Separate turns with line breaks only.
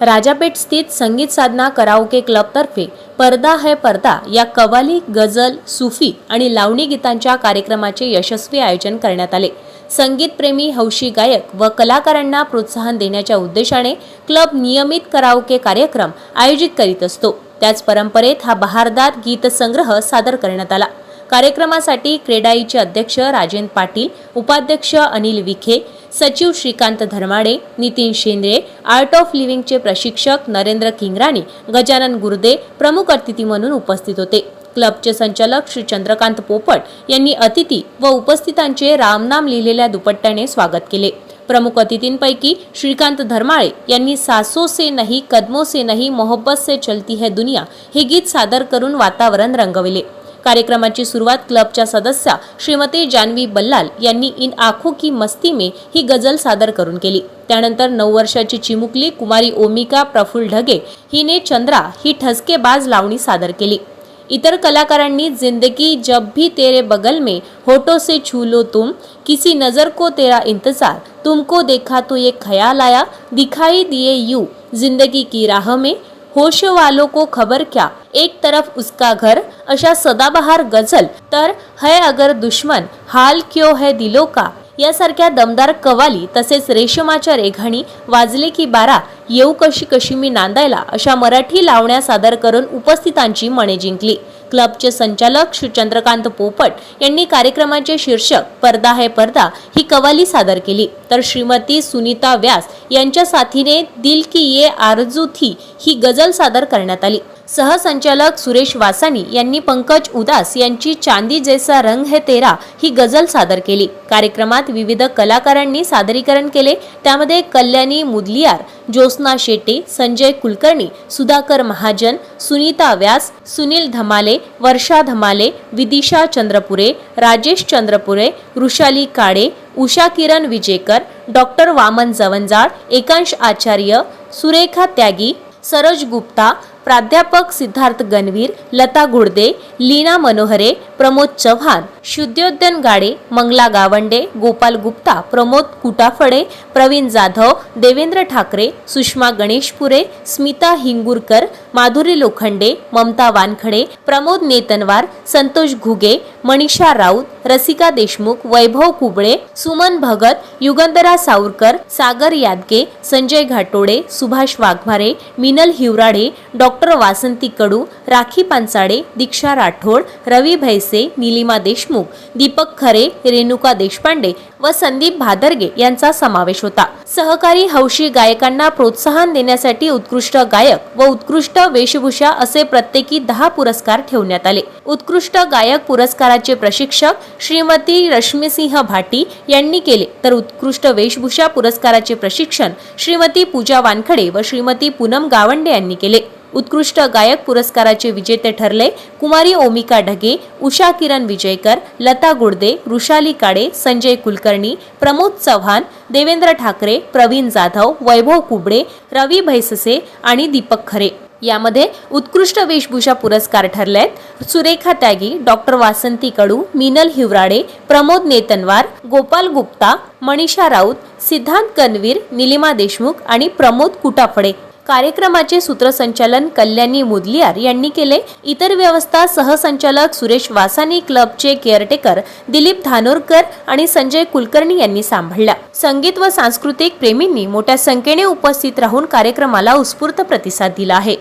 राजापेठ स्थित संगीत साधना कराओके क्लबतर्फे पर्दा है पर्दा या कवाली गझल सुफी आणि लावणी गीतांच्या कार्यक्रमाचे यशस्वी आयोजन करण्यात आले. संगीतप्रेमी हौशी गायक व कलाकारांना प्रोत्साहन देण्याच्या उद्देशाने क्लब नियमित कराओके कार्यक्रम आयोजित करीत असतो. त्याच परंपरेत हा बहारदार गीतसंग्रह सादर करण्यात आला. कार्यक्रमासाठी क्रेडाईचे अध्यक्ष राजेंद्र पाटील उपाध्यक्ष अनिल विखे सचिव श्रीकांत धर्माडे नितीन शेंद्रे आर्ट ऑफ लिव्हिंगचे प्रशिक्षक नरेंद्र किंगराणी गजानन गुर्दे प्रमुख अतिथी म्हणून उपस्थित होते. क्लबचे संचालक श्री चंद्रकांत पोपट यांनी अतिथी व उपस्थितांचे रामनाम लिहिलेल्या दुपट्ट्याने स्वागत केले. प्रमुख अतिथींपैकी श्रीकांत धर्माळे यांनी सासो से नहीं कदमो से नहीं मोहब्बत से चलती है दुनिया हे गीत सादर करून वातावरण रंगविले. कार्यक्रमाची सुरुवात क्लबच्या सदस्या श्रीमती जान्हवी बल्लाल यांनी इन आखो की मस्ती में ही गझल सादर करून केली. त्यानंतर नऊ वर्षाची चिमुकली कुमारी ओमिका प्रफुल ढगे हिने चंद्रा ही ठसकेबाज लावणी सादर केली. इतर कलाकारांनी जिंदगी जब भी तेरे बगल में होठों से छू लो तुम किसी नजर को तेरा इंतजार तुमको देखा तो ये ख्याल आया दिखाई दिए यू जिंदगी की राह में होश वालों को खबर क्या एक तरफ उसका घर अशा सदाबहार गझल तर है अगर दुश्मन हाल क्यों है दिलो का? यासारख्या दमदार कवाली तसेच रेशमाच्या रेघाणी वाजले की बारा येऊ कशी कशी मी नांदायला अशा मराठी लावण्या सादर करून उपस्थितांची मने जिंकली. क्लबचे संचालक श्री चंद्रकांत पोपट यांनी कार्यक्रमाचे शीर्षक पर्दा है पर्दा ही कवाली सादर केली. तर श्रीमती सुनीता व्यास यांच्या साथीने दिल की ये आरजू थी ही गझल सादर करण्यात आली. सहसंचालक सुरेश वासानी यांनी पंकज उदास यांची चांदी जैसा रंग है तेरा ही गझल सादर केली. कार्यक्रमात विविध कलाकारांनी सादरीकरण केले. त्यामध्ये कल्याणी मुदलियार ज्योत्स्ना शेट्टी संजय कुलकर्णी सुधाकर महाजन सुनीता व्यास सुनील धमाले वर्षा धमाले विदिशा चंद्रपुरे राजेश चंद्रपुरे वृषाली काळे उषा किरण विजेकर डॉक्टर वामन जवंजाळ एकांश आचार्य सुरेखा त्यागी सरोज गुप्ता प्राध्यापक सिद्धार्थ गणवीर लता गुडदे लीना मनोहरे प्रमोद चव्हाण शुद्योद्यन गाडे मंगला गावंडे गोपाल गुप्ता प्रमोद कुटाफळे प्रवीण जाधव देवेंद्र ठाकरे सुषमा गणेशपुरे स्मिता हिंगुरकर माधुरी लोखंडे ममता वानखडे प्रमोद नेतनवार संतोष घुगे मनीषा राऊत रसिका देशमुख वैभव कुबळे सुमन भगत युगंधरा सावरकर सागर यादगे संजय घाटोडे सुभाष वाघमारे मिनल हिवराडे डॉक्टर वासंती कडू राखी पानसाडे दीक्षा राठोड रवी भैसे निलिमा देशमुख दीपक खरे रेणुका देशपांडे व संदीप भादरगे यांचा समावेश होता. सहकारी हौशी गायकांना प्रोत्साहन देण्यासाठी उत्कृष्ट गायक व उत्कृष्ट वेशभूषा असे प्रत्येकी दहा पुरस्कार ठेवण्यात आले. उत्कृष्ट गायक पुरस्काराचे प्रशिक्षक श्रीमती रश्मीसिंह भाटी यांनी केले. तर उत्कृष्ट वेशभूषा पुरस्काराचे प्रशिक्षण श्रीमती पूजा वानखडे व श्रीमती पूनम गावंडे यांनी केले. उत्कृष्ट गायक पुरस्काराचे विजेते ठरले कुमारी ओमिका ढगे उषा किरण विजयकर लता गुडदे वृषाली काडे संजय कुलकर्णी प्रमोद चव्हाण देवेंद्र ठाकरे प्रवीण जाधव वैभव कुबडे रवी भैससे आणि दीपक खरे. यामध्ये उत्कृष्ट वेशभूषा पुरस्कार ठरले आहेत सुरेखा त्यागी डॉक्टर वासंती कडू मिनल हिवराडे प्रमोद नेतनवार गोपाल गुप्ता मनीषा राऊत सिद्धांत कनवीर निलिमा देशमुख आणि प्रमोद कुटाफडे. कार्यक्रमाचे सूत्रसंचालन कल्याणी मुदलियार यांनी केले. इतर व्यवस्था सहसंचालक सुरेश वासानी क्लबचे केअरटेकर दिलीप धानोरकर आणि संजय कुलकर्णी यांनी सांभाळल्या. संगीत व सांस्कृतिक प्रेमींनी मोठ्या संख्येने उपस्थित राहून कार्यक्रमाला उत्स्फूर्त प्रतिसाद दिला आहे.